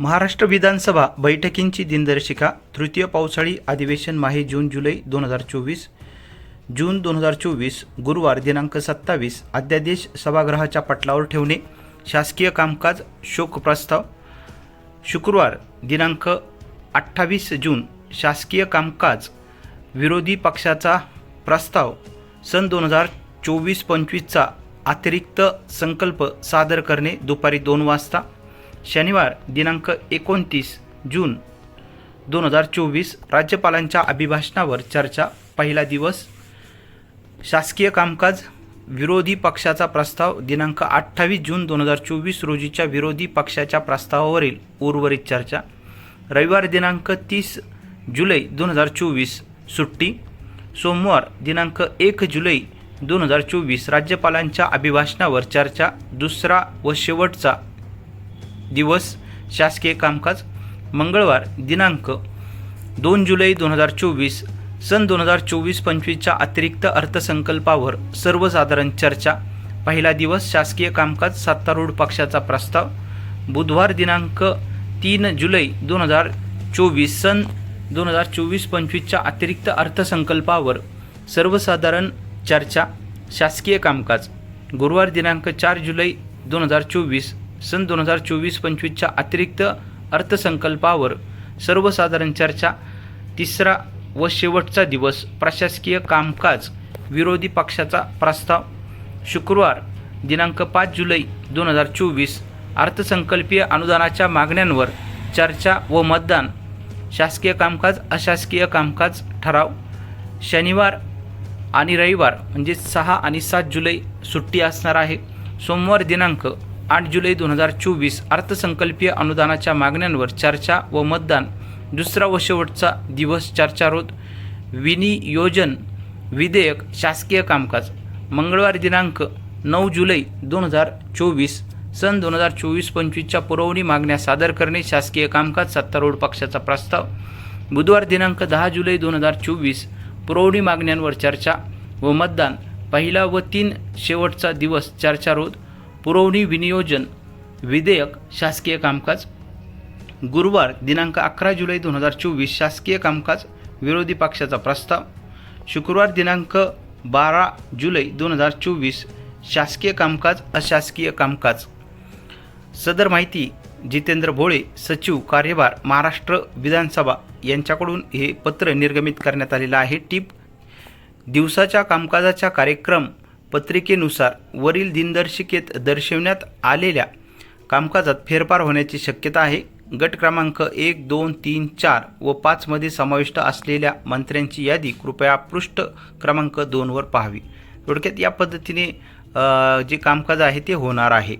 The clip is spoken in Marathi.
महाराष्ट्र विधानसभा बैठकींची दिनदर्शिका तृतीय पावसाळी अधिवेशन माहे जून जुलै दोन हजार चोवीस जून दोन हजार चोवीस गुरुवार दिनांक सत्तावीस अध्यादेश सभागृहाच्या पटलावर ठेवणे शासकीय कामकाज शोक प्रस्ताव शुक्रवार दिनांक अठ्ठावीस जून शासकीय कामकाज विरोधी पक्षाचा प्रस्ताव सन दोन हजार चोवीस पंचवीसचा अतिरिक्त संकल्प सादर करणे दुपारी दोन वाजता शनिवार दिनांक एकोणतीस जून दोन हजार चोवीस राज्यपालांच्या अभिभाषणावर चर्चा पहिला दिवस शासकीय कामकाज विरोधी पक्षाचा प्रस्ताव दिनांक अठ्ठावीस जून दोन हजार चोवीस रोजीच्या विरोधी पक्षाच्या प्रस्तावावरील उर्वरित चर्चा रविवार दिनांक तीस जुलै दोन हजार चोवीस सुट्टी सोमवार दिनांक एक जुलै दोन हजार चोवीस राज्यपालांच्या अभिभाषणावर चर्चा दुसरा व शेवटचा दिवस शासकीय कामकाज मंगळवार दिनांक दोन जुलै दोन हजार चोवीस सन दोन हजार चोवीस पंचवीसच्या अतिरिक्त अर्थसंकल्पावर सर्वसाधारण चर्चा. पहिला दिवस शासकीय कामकाज सत्तारूढ पक्षाचा प्रस्ताव. बुधवार दिनांक तीन जुलै दोन हजार चोवीस सन दोन हजार चोवीस पंचवीसच्या अतिरिक्त अर्थसंकल्पावर सर्वसाधारण चर्चा शासकीय कामकाज. गुरुवार दिनांक चार जुलै दोन हजार चोवीस सन दोन हजार चोवीस पंचवीसच्या अतिरिक्त अर्थसंकल्पावर सर्वसाधारण चर्चा तिसरा व शेवटचा दिवस प्रशासकीय कामकाज विरोधी पक्षाचा प्रस्ताव. शुक्रवार दिनांक पाच जुलै दोन हजार चोवीस अर्थसंकल्पीय अनुदानाच्या मागण्यांवर चर्चा व मतदान. शासकीय कामकाज अशासकीय कामकाज ठराव. शनिवार आणि रविवार म्हणजे सहा आणि सात जुलै सुट्टी असणार आहे. सोमवार दिनांक आठ जुलै दोन हजार चोवीस अर्थसंकल्पीय अनुदानाच्या मागण्यांवर चर्चा व मतदान. दुसरा व शेवटचा दिवस चर्चारोध. विनियोजन विधेयक शासकीय कामकाज. मंगळवार दिनांक नऊ जुलै दोन हजार चोवीस. सन दोन हजार चोवीस पंचवीसच्या पुरवणी मागण्या सादर करणे शासकीय कामकाज सत्तारूढ पक्षाचा प्रस्ताव. बुधवार दिनांक दहा जुलै दोन हजार चोवीस. पुरवणी मागण्यांवर चर्चा व मतदान. पहिला व तीन शेवटचा दिवस चर्चारोध. पुरवणी विनियोजन विधेयक शासकीय कामकाज. गुरुवार दिनांक अकरा जुलै दोन हजार चोवीस शासकीय कामकाज विरोधी पक्षाचा प्रस्ताव. शुक्रवार दिनांक बारा जुलै दोन हजार चोवीस शासकीय कामकाज अशासकीय कामकाज. सदर माहिती जितेंद्र भोळे सचिव कार्यभार महाराष्ट्र विधानसभा यांच्याकडून हे पत्र निर्गमित करण्यात आलेलं आहे. टीप दिवसाच्या कामकाजाच्या कार्यक्रम पत्रिकेनुसार वरील दिनदर्शिकेत दर्शवण्यात आलेल्या कामकाजात फेरफार होण्याची शक्यता आहे. गट क्रमांक एक दोन तीन चार व पाचमध्ये समाविष्ट असलेल्या मंत्र्यांची यादी कृपया पृष्ठ क्रमांक दोनवर पाहावी. थोडक्यात या पद्धतीने जे कामकाज आहे ते होणार आहे.